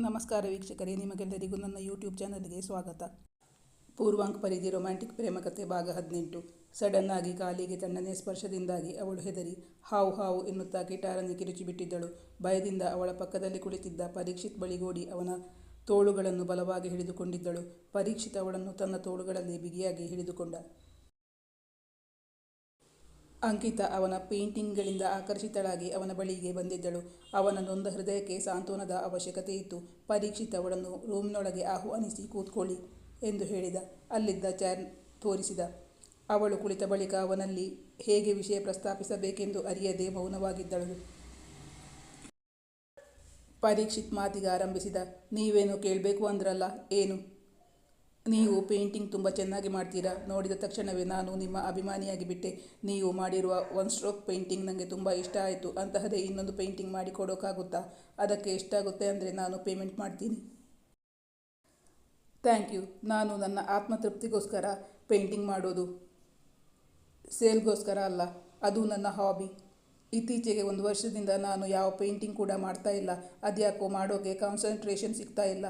ನಮಸ್ಕಾರ ವೀಕ್ಷಕರೇ, ನಿಮಗೆಲ್ಲರಿಗೂ ನನ್ನ ಯೂಟ್ಯೂಬ್ ಚಾನಲ್ಗೆ ಸ್ವಾಗತ. ಪೂರ್ವಾಂಕ್ ಪರಿಧಿ ರೊಮ್ಯಾಂಟಿಕ್ ಪ್ರೇಮಕತೆ ಭಾಗ ಹದಿನೆಂಟು. ಸಡನ್ ಆಗಿ ಕಾಲಿಗೆ ತಣ್ಣನೇ ಸ್ಪರ್ಶದಿಂದಾಗಿ ಅವಳು ಹೆದರಿ, ಹಾವು ಹಾವು ಎನ್ನುತ್ತಾ ಕಿಟಾರನ್ನು ಕಿರುಚಿಬಿಟ್ಟಿದ್ದಳು ಭಯದಿಂದ ಅವಳ ಪಕ್ಕದಲ್ಲಿ ಕುಳಿತಿದ್ದ ಪರೀಕ್ಷಿತ್ ಬಳಿಗೋಡಿ ಅವನ ತೋಳುಗಳನ್ನು ಬಲವಾಗಿ ಹಿಡಿದುಕೊಂಡಿದ್ದಳು. ಪರೀಕ್ಷಿತ್ ಅವಳನ್ನು ತನ್ನ ತೋಳುಗಳಲ್ಲಿ ಬಿಗಿಯಾಗಿ ಹಿಡಿದುಕೊಂಡ. ಅಂಕಿತಾ ಅವನ ಪೇಂಟಿಂಗ್ಗಳಿಂದ ಆಕರ್ಷಿತಳಾಗಿ ಅವನ ಬಳಿಗೆ ಬಂದಿದ್ದಳು. ಅವನ ನೊಂದ ಹೃದಯಕ್ಕೆ ಸಾಂತ್ವನದ ಅವಶ್ಯಕತೆ ಇತ್ತು. ಪರೀಕ್ಷಿತ್ ಅವಳನ್ನು ರೂಮ್ನೊಳಗೆ ಆಹ್ವಾನಿಸಿ ಕೂತ್ಕೊಳ್ಳಿ ಎಂದು ಹೇಳಿದ. ಅಲ್ಲಿದ್ದ ಚೇರ್ ತೋರಿಸಿದ. ಅವಳು ಕುಳಿತ ಬಳಿಕ ಅವನಲ್ಲಿ ಹೇಗೆ ವಿಷಯ ಪ್ರಸ್ತಾಪಿಸಬೇಕೆಂದು ಅರಿಯದೆ ಮೌನವಾಗಿದ್ದಳು. ಪರೀಕ್ಷಿತ್ ಮಾತಿಗೆ ಆರಂಭಿಸಿದ. ನೀವೇನು ಕೇಳಬೇಕು ಅಂದ್ರಲ್ಲ, ಏನು? ನೀವು ಪೇಂಟಿಂಗ್ ತುಂಬ ಚೆನ್ನಾಗಿ ಮಾಡ್ತೀರಾ? ನೋಡಿದ ತಕ್ಷಣವೇ ನಾನು ನಿಮ್ಮ ಅಭಿಮಾನಿಯಾಗಿ ಬಿಟ್ಟೆ. ನೀವು ಮಾಡಿರುವ ಒನ್ ಸ್ಟ್ರೋಕ್ ಪೇಂಟಿಂಗ್ ನನಗೆ ತುಂಬ ಇಷ್ಟ ಆಯಿತು. ಅಂತಹದೇ ಇನ್ನೊಂದು ಪೇಂಟಿಂಗ್ ಮಾಡಿ ಕೊಡೋಕ್ಕಾಗುತ್ತಾ ಅದಕ್ಕೆ ಎಷ್ಟಾಗುತ್ತೆ ಅಂದರೆ ನಾನು ಪೇಮೆಂಟ್ ಮಾಡ್ತೀನಿ. ಥ್ಯಾಂಕ್ ಯು ನಾನು ನನ್ನ ಆತ್ಮತೃಪ್ತಿಗೋಸ್ಕರ ಪೇಂಟಿಂಗ್ ಮಾಡೋದು. ಸೇಲ್ಗೋಸ್ಕರ ಅಲ್ಲ, ಅದು ನನ್ನ ಹಾಬಿ ಇತ್ತೀಚೆಗೆ ಒಂದು ವರ್ಷದಿಂದ ನಾನು ಯಾವ ಪೇಂಟಿಂಗ್ ಕೂಡ ಮಾಡ್ತಾ ಇಲ್ಲ. ಅದ್ಯಾಕೋ ಮಾಡೋಕ್ಕೆ ಕಾನ್ಸಂಟ್ರೇಷನ್ ಸಿಗ್ತಾ ಇಲ್ಲ.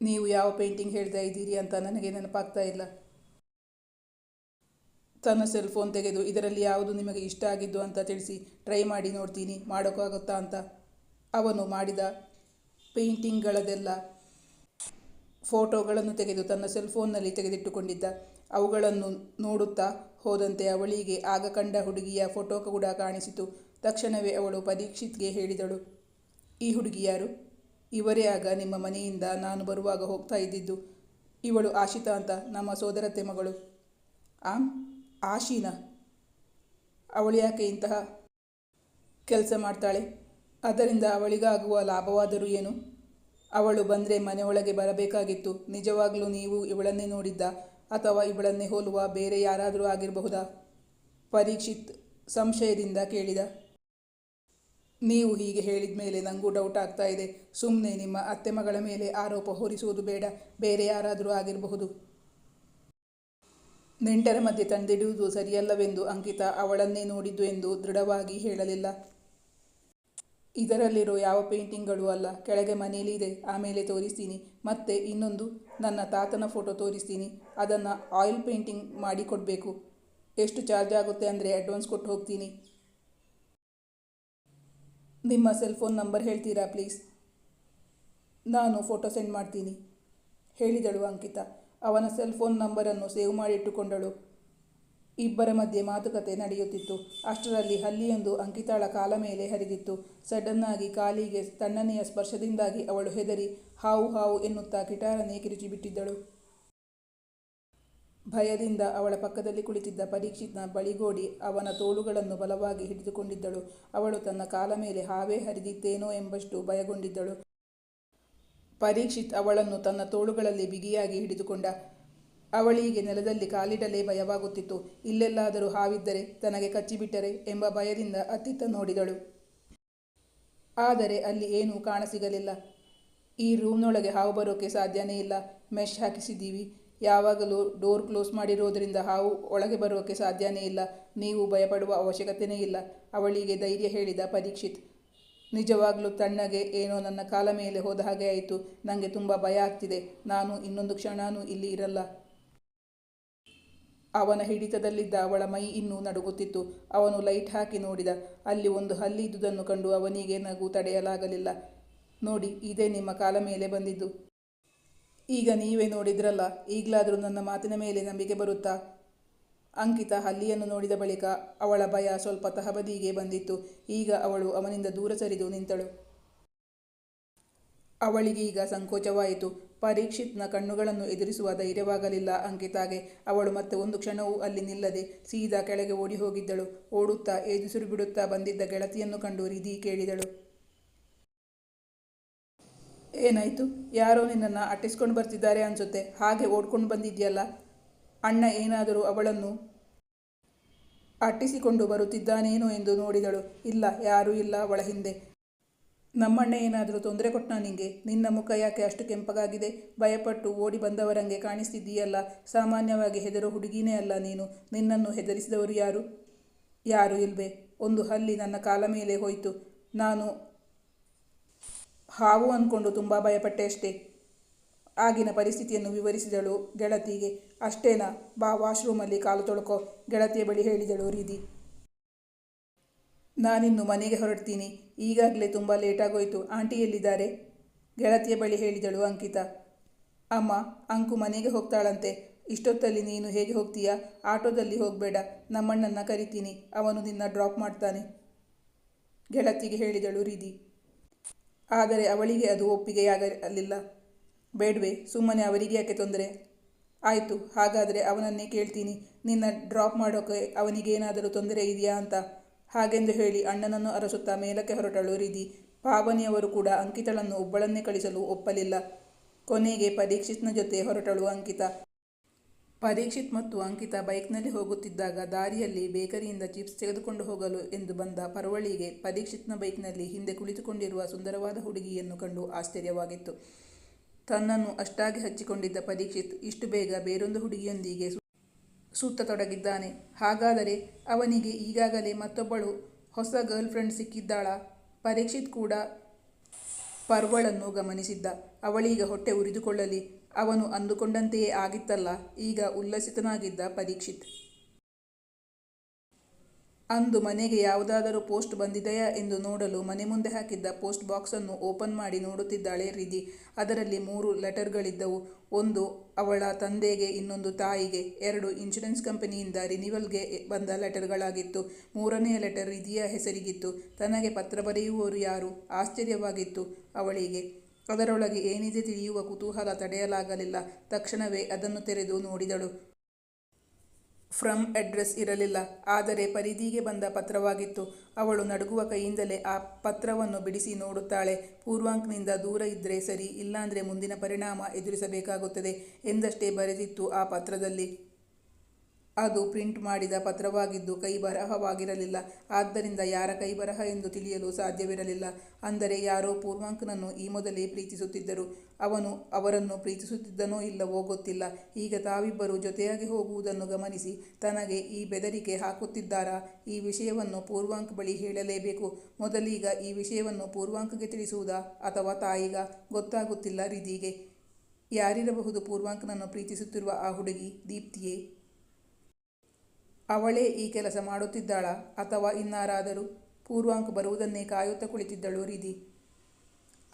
ನೀವು ಯಾವ ಪೇಂಟಿಂಗ್ ಹೇಳ್ತಾ ಇದ್ದೀರಿ ಅಂತ ನನಗೆ ನೆನಪಾಗ್ತಾ ಇಲ್ಲ. ತನ್ನ ಸೆಲ್ ಫೋನ್ ತೆಗೆದು ಇದರಲ್ಲಿ ಯಾವುದು ನಿಮಗೆ ಇಷ್ಟ ಆಗಿದ್ದು ಅಂತ ತಿಳಿಸಿ ಟ್ರೈ ಮಾಡಿ ನೋಡ್ತೀನಿ ಮಾಡೋಕ್ಕಾಗುತ್ತಾ ಅಂತ. ಅವನು ಮಾಡಿದ ಪೇಂಟಿಂಗ್ಗಳದೆಲ್ಲ ಫೋಟೋಗಳನ್ನು ತೆಗೆದು ತನ್ನ ಸೆಲ್ ಫೋನ್ನಲ್ಲಿ ತೆಗೆದಿಟ್ಟುಕೊಂಡಿದ್ದ. ಅವುಗಳನ್ನು ನೋಡುತ್ತಾ ಹೋದಂತೆ ಅವಳಿಗೆ ಆಗ ಕಂಡ ಹುಡುಗಿಯ ಫೋಟೋ ಕೂಡ ಕಾಣಿಸಿತು. ತಕ್ಷಣವೇ ಅವಳು ಪರೀಕ್ಷಿತ್ಗೆ ಹೇಳಿದಳು, ಈ ಹುಡುಗಿ ಯಾರು? ಇವರೇ ಆಗ ನಿಮ್ಮ ಮನೆಯಿಂದ ನಾನು ಬರುವಾಗ ಹೋಗ್ತಾ ಇದ್ದಿದ್ದು. ಇವಳು ಆಶಿತಾ ಅಂತ ನಮ್ಮ ಸೋದರತೆ ಮಗಳು. ಆಂ, ಆಶೀನ? ಅವಳು ಯಾಕೆ ಇಂತಹ ಕೆಲಸ ಮಾಡ್ತಾಳೆ? ಅದರಿಂದ ಅವಳಿಗಾಗುವ ಲಾಭವಾದರೂ ಏನು? ಅವಳು ಬಂದರೆ ಮನೆಯೊಳಗೆ ಬರಬೇಕಾಗಿತ್ತು. ನಿಜವಾಗಲೂ ನೀವು ಇವಳನ್ನೇ ನೋಡಿದ್ದ ಅಥವಾ ಇವಳನ್ನೇ ಹೋಲುವ ಬೇರೆ ಯಾರಾದರೂ ಆಗಿರಬಹುದಾ? ಪರೀಕ್ಷಿತ್ ಸಂಶಯದಿಂದ ಕೇಳಿದ. ನೀವು ಹೀಗೆ ಹೇಳಿದ ಮೇಲೆ ನನಗೂ ಡೌಟ್ ಆಗ್ತಾ ಇದೆ. ಸುಮ್ಮನೆ ನಿಮ್ಮ ಅತ್ತೆ ಮಗಳ ಮೇಲೆ ಆರೋಪ ಹೊರಿಸುವುದು ಬೇಡ. ಬೇರೆ ಯಾರಾದರೂ ಆಗಿರಬಹುದು. ನೆಂಟರ ಮಧ್ಯೆ ತಂದಿಡುವುದು ಸರಿಯಲ್ಲವೆಂದು ಅಂಕಿತಾ ಅವಳನ್ನೇ ನೋಡಿದ್ದು ಎಂದು ದೃಢವಾಗಿ ಹೇಳಲಿಲ್ಲ. ಇದರಲ್ಲಿರೋ ಯಾವ ಪೇಂಟಿಂಗ್ಗಳು ಅಲ್ಲ. ಕೆಳಗೆ ಮನೆಯಲ್ಲಿ ಇದೆ. ಆಮೇಲೆ ತೋರಿಸ್ತೀನಿ. ಮತ್ತೆ ಇನ್ನೊಂದು, ನನ್ನ ತಾತನ ಫೋಟೋ ತೋರಿಸ್ತೀನಿ. ಅದನ್ನು ಆಯಿಲ್ ಪೇಂಟಿಂಗ್ ಮಾಡಿಕೊಡಬೇಕು. ಎಷ್ಟು ಚಾರ್ಜ್ ಆಗುತ್ತೆ ಅಂದರೆ ಅಡ್ವಾನ್ಸ್ ಕೊಟ್ಟು ಹೋಗ್ತೀನಿ. ನಿಮ್ಮ ಸೆಲ್ ಫೋನ್ ನಂಬರ್ ಹೇಳ್ತೀರಾ ಪ್ಲೀಸ್ ನಾನು ಫೋಟೋ ಸೆಂಡ್ ಮಾಡ್ತೀನಿ. ಹೇಳಿದಳು ಅಂಕಿತಾ. ಅವನ ಸೆಲ್ ಫೋನ್ ನಂಬರನ್ನು ಸೇವ್ ಮಾಡಿಟ್ಟುಕೊಂಡಳು. ಇಬ್ಬರ ಮಧ್ಯೆ ಮಾತುಕತೆ ನಡೆಯುತ್ತಿತ್ತು. ಅಷ್ಟರಲ್ಲಿ ಹಲ್ಲಿಯೊಂದು ಅಂಕಿತಾಳ ಕಾಲ ಮೇಲೆ ಹರಿದಿತ್ತು. ಸಡನ್ನಾಗಿ ಕಾಲಿಗೆ ತಣ್ಣನೆಯ ಸ್ಪರ್ಶದಿಂದಾಗಿ ಅವಳು ಹೆದರಿ ಹಾವು ಹಾವು ಎನ್ನುತ್ತಾ ಕಿಟಾರನೇ ಕಿರುಚಿಬಿಟ್ಟಿದ್ದಳು ಭಯದಿಂದ ಅವಳ ಪಕ್ಕದಲ್ಲಿ ಕುಳಿತಿದ್ದ ಪರೀಕ್ಷಿತ್ನ ಬಳಿಗೋಡಿ ಅವನ ತೋಳುಗಳನ್ನು ಬಲವಾಗಿ ಹಿಡಿದುಕೊಂಡಿದ್ದಳು. ಅವಳು ತನ್ನ ಕಾಲ ಮೇಲೆ ಹಾವೇ ಹರಿದಿತ್ತೇನೋ ಎಂಬಷ್ಟು ಭಯಗೊಂಡಿದ್ದಳು. ಪರೀಕ್ಷಿತ್ ಅವಳನ್ನು ತನ್ನ ತೋಳುಗಳಲ್ಲಿ ಬಿಗಿಯಾಗಿ ಹಿಡಿದುಕೊಂಡ. ಅವಳಿಗೆ ನೆಲದಲ್ಲಿ ಕಾಲಿಡಲೇ ಭಯವಾಗುತ್ತಿತ್ತು. ಇಲ್ಲೆಲ್ಲಾದರೂ ಹಾವಿದ್ದರೆ ತನಗೆ ಕಚ್ಚಿಬಿಟ್ಟರೆ ಎಂಬ ಭಯದಿಂದ ಅತ್ತಿತ್ತ ನೋಡಿದಳು. ಆದರೆ ಅಲ್ಲಿ ಏನೂ ಕಾಣಸಿಗಲಿಲ್ಲ. ಈ ರೂಮ್ನೊಳಗೆ ಹಾವು ಬರೋಕೆ ಸಾಧ್ಯನೇ ಇಲ್ಲ. ಮೆಶ್ ಹಾಕಿಸಿದ್ದೀವಿ. ಯಾವಾಗಲೂ ಡೋರ್ ಕ್ಲೋಸ್ ಮಾಡಿರೋದರಿಂದ ಹಾವು ಒಳಗೆ ಬರೋಕ್ಕೆ ಸಾಧ್ಯನೇ ಇಲ್ಲ. ನೀವು ಭಯಪಡುವ ಅವಶ್ಯಕತೆಯೇ ಇಲ್ಲ. ಅವಳಿಗೆ ಧೈರ್ಯ ಹೇಳಿದ ಪರೀಕ್ಷಿತ್. ನಿಜವಾಗಲೂ ತಣ್ಣಗೆ ಏನೋ ನನ್ನ ಕಾಲ ಮೇಲೆ ಹೋದ ಹಾಗೆ ಆಯಿತು. ನನಗೆ ತುಂಬ ಭಯ ಆಗ್ತಿದೆ. ನಾನು ಇನ್ನೊಂದು ಕ್ಷಣನೂ ಇಲ್ಲಿ ಇರಲ್ಲ. ಅವನ ಹಿಡಿತದಲ್ಲಿದ್ದ ಅವಳ ಮೈ ಇನ್ನೂ ನಡುಗುತ್ತಿತ್ತು. ಅವನು ಲೈಟ್ ಹಾಕಿ ನೋಡಿದ. ಅಲ್ಲಿ ಒಂದು ಹಲ್ಲಿ ಇದ್ದುದನ್ನು ಕಂಡು ಅವನಿಗೆ ನಗು ತಡೆಯಲಾಗಲಿಲ್ಲ. ನೋಡಿ, ಇದೇ ನಿಮ್ಮ ಕಾಲ ಮೇಲೆ ಬಂದಿದ್ದು. ಈಗ ನೀವೇ ನೋಡಿದ್ರಲ್ಲ, ಈಗಲಾದರೂ ನನ್ನ ಮಾತಿನ ಮೇಲೆ ನಂಬಿಕೆ ಬರುತ್ತಾ? ಅಂಕಿತ ಹಲ್ಲಿಯನ್ನು ನೋಡಿದ ಬಳಿಕ ಅವಳ ಭಯ ಸ್ವಲ್ಪ ತಹಬದಿಗೆ ಬಂದಿತ್ತು. ಈಗ ಅವಳು ಅವನಿಂದ ದೂರ ಸರಿದು ನಿಂತಳು. ಅವಳಿಗೀಗ ಸಂಕೋಚವಾಯಿತು. ಪರೀಕ್ಷಿತ್ನ ಕಣ್ಣುಗಳನ್ನು ಎದುರಿಸುವ ಧೈರ್ಯವಾಗಲಿಲ್ಲ ಅಂಕಿತಾಗೆ. ಅವಳು ಮತ್ತೆ ಒಂದು ಕ್ಷಣವೂ ಅಲ್ಲಿ ನಿಲ್ಲದೆ ಸೀದಾ ಕೆಳಗೆ ಓಡಿ ಹೋಗಿದ್ದಳು. ಓಡುತ್ತಾ, ಏದುಸಿರು ಬಿಡುತ್ತಾ ಬಂದಿದ್ದ ಗೆಳತಿಯನ್ನು ಕಂಡು ರಿಧಿ ಕೇಳಿದಳು. ಏನಾಯಿತು? ಯಾರೋ ನಿನ್ನನ್ನು ಅಟ್ಟಿಸ್ಕೊಂಡು ಬರ್ತಿದ್ದಾರೆ ಅನಿಸುತ್ತೆ. ಹಾಗೆ ಓಡ್ಕೊಂಡು ಬಂದಿದ್ಯಲ್ಲ? ಅಣ್ಣ ಏನಾದರೂ ಅವಳನ್ನು ಅಟ್ಟಿಸಿಕೊಂಡು ಬರುತ್ತಿದ್ದಾನೇನೋ ಎಂದು ನೋಡಿದಳು. ಇಲ್ಲ, ಯಾರೂ ಇಲ್ಲ ಅವಳ ಹಿಂದೆ. ನಮ್ಮಣ್ಣ ಏನಾದರೂ ತೊಂದರೆ ಕೊಟ್ಟ ನಿಂಗೆ? ನಿನ್ನ ಮುಖ ಯಾಕೆ ಅಷ್ಟು ಕೆಂಪಗಾಗಿದೆ? ಭಯಪಟ್ಟು ಓಡಿ ಬಂದವರಂಗೆ ಕಾಣಿಸ್ತಿದ್ದೀಯಲ್ಲ? ಸಾಮಾನ್ಯವಾಗಿ ಹೆದರೋ ಹುಡುಗಿನೇ ಅಲ್ಲ ನೀನು. ನಿನ್ನನ್ನು ಹೆದರಿಸಿದವರು ಯಾರು? ಯಾರು ಇಲ್ವೇ? ಒಂದು ಹಲ್ಲಿ ನನ್ನ ಕಾಲ ಮೇಲೆ ಹೋಯಿತು. ನಾನು ಹಾವು ಅಂದ್ಕೊಂಡು ತುಂಬ ಭಯಪಟ್ಟೆ ಅಷ್ಟೇ. ಆಗಿನ ಪರಿಸ್ಥಿತಿಯನ್ನು ವಿವರಿಸಿದಳು ಗೆಳತಿಗೆ. ಅಷ್ಟೇನಾ, ಬಾ ವಾಶ್ರೂಮಲ್ಲಿ ಕಾಲು ತೊಳ್ಕೊ, ಗೆಳತಿಯ ಬಳಿ ಹೇಳಿದಳು ರೀದಿ ನಾನಿನ್ನು ಮನೆಗೆ ಹೊರಡ್ತೀನಿ. ಈಗಾಗಲೇ ತುಂಬ ಲೇಟಾಗೋಯಿತು. ಆಂಟಿ ಎಲ್ಲಿದ್ದಾರೆ? ಗೆಳತಿಯ ಬಳಿ ಹೇಳಿದಳು ಅಂಕಿತಾ. ಅಮ್ಮ, ಅಂಕು ಮನೆಗೆ ಹೋಗ್ತಾಳಂತೆ. ಇಷ್ಟೊತ್ತಲ್ಲಿ ನೀನು ಹೇಗೆ ಹೋಗ್ತೀಯಾ? ಆಟೋದಲ್ಲಿ ಹೋಗಬೇಡ. ನಮ್ಮಣ್ಣನ್ನು ಕರಿತೀನಿ. ಅವನು ನಿನ್ನ ಡ್ರಾಪ್ ಮಾಡ್ತಾನೆ. ಗೆಳತಿಗೆ ಹೇಳಿದಳು ರೀದಿ ಆದರೆ ಅವಳಿಗೆ ಅದು ಒಪ್ಪಿಗೆಯಾಗಲಿಲ್ಲ. ಬೇಡ್ವೆ, ಸುಮ್ಮನೆ ಅವರಿಗೆ ಯಾಕೆ ತೊಂದರೆ? ಆಯಿತು, ಹಾಗಾದರೆ ಅವನನ್ನೇ ಕೇಳ್ತೀನಿ. ನಿನ್ನ ಡ್ರಾಪ್ ಮಾಡೋಕೆ ಅವನಿಗೇನಾದರೂ ತೊಂದರೆ ಇದೆಯಾ ಅಂತ. ಹಾಗೆಂದು ಹೇಳಿ ಅಣ್ಣನನ್ನು ಅರಸುತ್ತಾ ಮೇಲಕ್ಕೆ ಹೊರಟಳು ರೀತಿ ಪಾವನಿಯವರು ಕೂಡ ಅಂಕಿತಳನ್ನು ಒಬ್ಬಳನ್ನೇ ಕಳಿಸಲು ಒಪ್ಪಲಿಲ್ಲ. ಕೊನೆಗೆ ಪರೀಕ್ಷಿತ್ನ ಜೊತೆ ಹೊರಟಳು ಅಂಕಿತ. ಪರೀಕ್ಷಿತ್ ಮತ್ತು ಅಂಕಿತ ಬೈಕ್ನಲ್ಲಿ ಹೋಗುತ್ತಿದ್ದಾಗ ದಾರಿಯಲ್ಲಿ ಬೇಕರಿಯಿಂದ ಚಿಪ್ಸ್ ತೆಗೆದುಕೊಂಡು ಹೋಗಲು ಎಂದು ಬಂದ ಪರವಳಿಗೆ ಪರೀಕ್ಷಿತ್ನ ಬೈಕ್ನಲ್ಲಿ ಹಿಂದೆ ಕುಳಿತುಕೊಂಡಿರುವ ಸುಂದರವಾದ ಹುಡುಗಿಯನ್ನು ಕಂಡು ಆಶ್ಚರ್ಯವಾಗಿತ್ತು. ತನ್ನನ್ನು ಅಷ್ಟಾಗಿ ಹಚ್ಚಿಕೊಂಡಿದ್ದ ಪರೀಕ್ಷಿತ್ ಇಷ್ಟು ಬೇಗ ಬೇರೊಂದು ಹುಡುಗಿಯೊಂದಿಗೆ ಸುತ್ತತೊಡಗಿದ್ದಾನೆ. ಹಾಗಾದರೆ ಅವನಿಗೆ ಈಗಾಗಲೇ ಮತ್ತೊಬ್ಬಳು ಹೊಸ ಗರ್ಲ್ ಫ್ರೆಂಡ್ ಸಿಕ್ಕಿದ್ದಾಳ. ಪರೀಕ್ಷಿತ್ ಕೂಡ ಪರ್ವಳನ್ನು ಗಮನಿಸಿದ್ದ. ಅವಳೀಗ ಹೊಟ್ಟೆ ಉರಿದುಕೊಳ್ಳಲಿ. ಅವನು ಅಂದುಕೊಂಡಂತೆಯೇ ಆಗಿತ್ತಲ್ಲ, ಈಗ ಉಲ್ಲಸಿತನಾಗಿದ್ದ ಪರೀಕ್ಷಿತ್. ಅಂದು ಮನೆಗೆ ಯಾವುದಾದರೂ ಪೋಸ್ಟ್ ಬಂದಿದೆಯಾ ಎಂದು ನೋಡಲು ಮನೆ ಮುಂದೆ ಹಾಕಿದ್ದ ಪೋಸ್ಟ್ ಬಾಕ್ಸನ್ನು ಓಪನ್ ಮಾಡಿ ನೋಡುತ್ತಿದ್ದಾಳೆ ರಿಧಿ. ಅದರಲ್ಲಿ ಮೂರು ಲೆಟರ್ಗಳಿದ್ದವು. ಒಂದು, ಅವಳ ತಂದೆಗೆ, ಇನ್ನೊಂದು ತಾಯಿಗೆ. ಎರಡು, ಇನ್ಶೂರೆನ್ಸ್ ಕಂಪನಿಯಿಂದ ರಿನಿವಲ್ಗೆ ಬಂದ ಲೆಟರ್ಗಳಾಗಿತ್ತು. ಮೂರನೆಯ ಲೆಟರ್ ರಿಧಿಯ ಹೆಸರಿಗಿತ್ತು. ತನಗೆ ಪತ್ರ ಬರೆಯುವವರು ಯಾರು? ಆಶ್ಚರ್ಯವಾಗಿತ್ತು ಅವಳಿಗೆ. ಅದರೊಳಗೆ ಏನಿದೆ ತಿಳಿಯುವ ಕುತೂಹಲ ತಡೆಯಲಾಗಲಿಲ್ಲ. ತಕ್ಷಣವೇ ಅದನ್ನು ತೆರೆದು ನೋಡಿದಳು. ಫ್ರಮ್ ಅಡ್ರೆಸ್ ಇರಲಿಲ್ಲ. ಆದರೆ ಪರಿಧಿಗೆ ಬಂದ ಪತ್ರವಾಗಿತ್ತು. ಅವಳು ನಡುಗುವ ಕೈಯಿಂದಲೇ ಆ ಪತ್ರವನ್ನು ಬಿಡಿಸಿ ನೋಡುತ್ತಾಳೆ. ಪೂರ್ವಾಂಕ್ನಿಂದ ದೂರ ಇದ್ದರೆ ಸರಿ, ಇಲ್ಲಾಂದರೆ ಮುಂದಿನ ಪರಿಣಾಮ ಎದುರಿಸಬೇಕಾಗುತ್ತದೆ ಎಂದಷ್ಟೇ ಬರೆದಿತ್ತು ಆ ಪತ್ರದಲ್ಲಿ. ಅದು ಪ್ರಿಂಟ್ ಮಾಡಿದ ಪತ್ರವಾಗಿದ್ದು ಕೈ ಬರಹವಾಗಿರಲಿಲ್ಲ. ಆದ್ದರಿಂದ ಯಾರ ಕೈ ಬರಹ ಎಂದು ತಿಳಿಯಲು ಸಾಧ್ಯವಿರಲಿಲ್ಲ. ಅಂದರೆ ಯಾರೋ ಪೂರ್ವಾಂಕನನ್ನು ಈ ಮೊದಲೇ ಪ್ರೀತಿಸುತ್ತಿದ್ದರು. ಅವನು ಅವರನ್ನು ಪ್ರೀತಿಸುತ್ತಿದ್ದನೋ ಇಲ್ಲವೋ ಗೊತ್ತಿಲ್ಲ. ಈಗ ತಾವಿಬ್ಬರು ಜೊತೆಯಾಗಿ ಹೋಗುವುದನ್ನು ಗಮನಿಸಿ, ತನಗೆ ಈ ಬೆದರಿಕೆ ಹಾಕುತ್ತಿದ್ದಾರಾ? ಈ ವಿಷಯವನ್ನು ಪೂರ್ವಾಂಕ್ ಬಳಿ ಹೇಳಲೇಬೇಕು. ಮೊದಲೀಗ ಈ ವಿಷಯವನ್ನು ಪೂರ್ವಾಂಕಗೆ ತಿಳಿಸುವುದಾ ಅಥವಾ ತಾಯಿಗ? ಗೊತ್ತಾಗುತ್ತಿಲ್ಲ ರಿದಿಗೆ ಯಾರಿರಬಹುದು ಪೂರ್ವಾಂಕನನ್ನು ಪ್ರೀತಿಸುತ್ತಿರುವ ಆ ಹುಡುಗಿ ದೀಪ್ತಿಯೇ? ಅವಳೇ ಈ ಕೆಲಸ ಮಾಡುತ್ತಿದ್ದಾಳ ಅಥವಾ ಇನ್ನಾರಾದರೂ? ಪೂರ್ವಾಂಕ್ ಬರುವುದನ್ನೇ ಕಾಯುತ್ತಾ ಕುಳಿತಿದ್ದಳು ರಿದಿ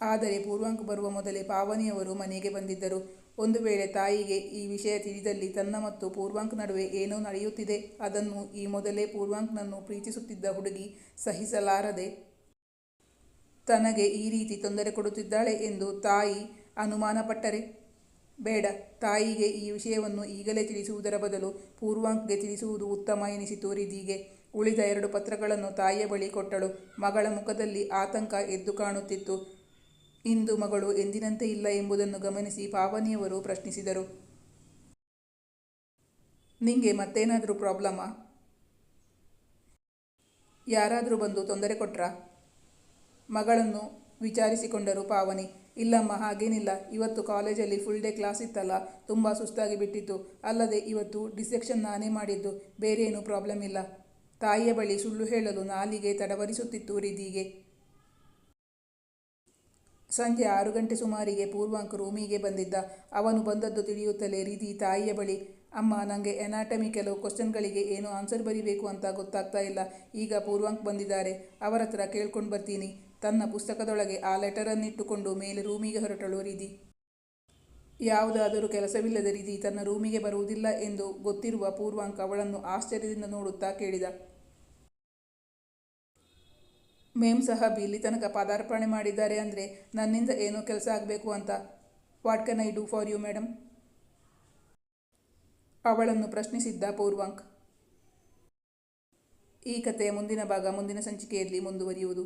ಆದರೆ ಪೂರ್ವಾಂಕ್ ಬರುವ ಮೊದಲೇ ಪಾವನಿಯವರು ಮನೆಗೆ ಬಂದಿದ್ದರು. ಒಂದು ವೇಳೆ ತಾಯಿಗೆ ಈ ವಿಷಯ ತಿಳಿದಲ್ಲಿ ತನ್ನ ಮತ್ತು ಪೂರ್ವಾಂಕ್ ನಡುವೆ ಏನೋ ನಡೆಯುತ್ತಿದೆ, ಅದನ್ನು ಈ ಮೊದಲೇ ಪೂರ್ವಾಂಕ್ನನ್ನು ಪ್ರೀತಿಸುತ್ತಿದ್ದ ಹುಡುಗಿ ಸಹಿಸಲಾರದೆ ತನಗೆ ಈ ರೀತಿ ತೊಂದರೆ ಕೊಡುತ್ತಿದ್ದಾಳೆ ಎಂದು ತಾಯಿ ಅನುಮಾನಪಟ್ಟರೆ? ಬೇಡ. ತಾಯಿಗೆ ಈ ವಿಷಯವನ್ನು ಈಗಲೇ ತಿಳಿಸುವುದರ ಬದಲು ಪೂರ್ವಾಂಕ್ಗೆ ತಿಳಿಸುವುದು ಉತ್ತಮ ಎನಿಸಿತು ರಿದಿಗೆ ಉಳಿದ ಎರಡು ಪತ್ರಗಳನ್ನು ತಾಯಿಯ ಬಳಿ ಕೊಟ್ಟಳು. ಮಗಳ ಮುಖದಲ್ಲಿ ಆತಂಕ ಎದ್ದು ಕಾಣುತ್ತಿತ್ತು. ಇಂದು ಮಗಳು ಎಂದಿನಂತೆ ಇಲ್ಲ ಎಂಬುದನ್ನು ಗಮನಿಸಿ ಪಾವನಿಯವರು ಪ್ರಶ್ನಿಸಿದರು. ನಿಂಗೆ ಮತ್ತೇನಾದರೂ ಪ್ರಾಬ್ಲಮಾ? ಯಾರಾದರೂ ಬಂದು ತೊಂದರೆ ಕೊಟ್ರಾ? ಮಗಳನ್ನು ವಿಚಾರಿಸಿಕೊಂಡರು ಪಾವನಿ. ಇಲ್ಲಮ್ಮ, ಹಾಗೇನಿಲ್ಲ. ಇವತ್ತು ಕಾಲೇಜಲ್ಲಿ ಫುಲ್ ಡೇ ಕ್ಲಾಸ್ ಇತ್ತಲ್ಲ, ತುಂಬ ಸುಸ್ತಾಗಿ ಬಿಟ್ಟಿತ್ತು. ಅಲ್ಲದೆ ಇವತ್ತು ಡಿಸೆಕ್ಷನ್ ನಾನೇ ಮಾಡಿದ್ದು ಬೇರೇನು ಪ್ರಾಬ್ಲಮ್ ಇಲ್ಲ. ತಾಯಿಯ ಬಳಿ ಸುಳ್ಳು ಹೇಳಲು ನಾಲಿಗೆ ತಡವರಿಸುತ್ತಿತ್ತು ರಿದಿಗೆ ಸಂಜೆ ಆರು ಗಂಟೆ ಸುಮಾರಿಗೆ ಪೂರ್ವಾಂಕ್ ರೂಮಿಗೆ ಬಂದಿದ್ದ. ಅವನು ಬಂದದ್ದು ತಿಳಿಯುತ್ತಲೇ ರಿದಿ ತಾಯಿಯ ಬಳಿ, ಅಮ್ಮ ನನಗೆ ಎನಾಟಮಿ ಕೆಲವು ಕ್ವಶನ್ಗಳಿಗೆ ಏನು ಆನ್ಸರ್ ಬರೀಬೇಕು ಅಂತ ಗೊತ್ತಾಗ್ತಾ ಇಲ್ಲ. ಈಗ ಪೂರ್ವಾಂಕ್ ಬಂದಿದ್ದಾರೆ. ಅವರ ಹತ್ರ ಕೇಳ್ಕೊಂಡು ಬರ್ತೀನಿ. ತನ್ನ ಪುಸ್ತಕದೊಳಗೆ ಆ ಲೆಟರನ್ನಿಟ್ಟುಕೊಂಡು ಮೇಲೆ ರೂಮಿಗೆ ಹೊರಟಳು ರಿದಿ ಯಾವುದಾದರೂ ಕೆಲಸವಿಲ್ಲದ ರೀತಿ ತನ್ನ ರೂಮಿಗೆ ಬರುವುದಿಲ್ಲ ಎಂದು ಗೊತ್ತಿರುವ ಪೂರ್ವಾಂಕ ಅವಳನ್ನು ಆಶ್ಚರ್ಯದಿಂದ ನೋಡುತ್ತಾ ಕೇಳಿದ. ಮೇಮ್ ಸಾಹಬ್, ಇಲ್ಲಿ ತನಕ ಪಾದಾರ್ಪಣೆ ಮಾಡಿದ್ದಾರೆ ಅಂದರೆ ನನ್ನಿಂದ ಏನೋ ಕೆಲಸ ಆಗಬೇಕು ಅಂತ. What can I do for you madam ಅವಳನ್ನು ಪ್ರಶ್ನಿಸಿದ್ದ ಪೂರ್ವಾಂಕ್. ಈ ಕಥೆಯ ಮುಂದಿನ ಭಾಗ ಮುಂದಿನ ಸಂಚಿಕೆಯಲ್ಲಿ ಮುಂದುವರಿಯುವುದು.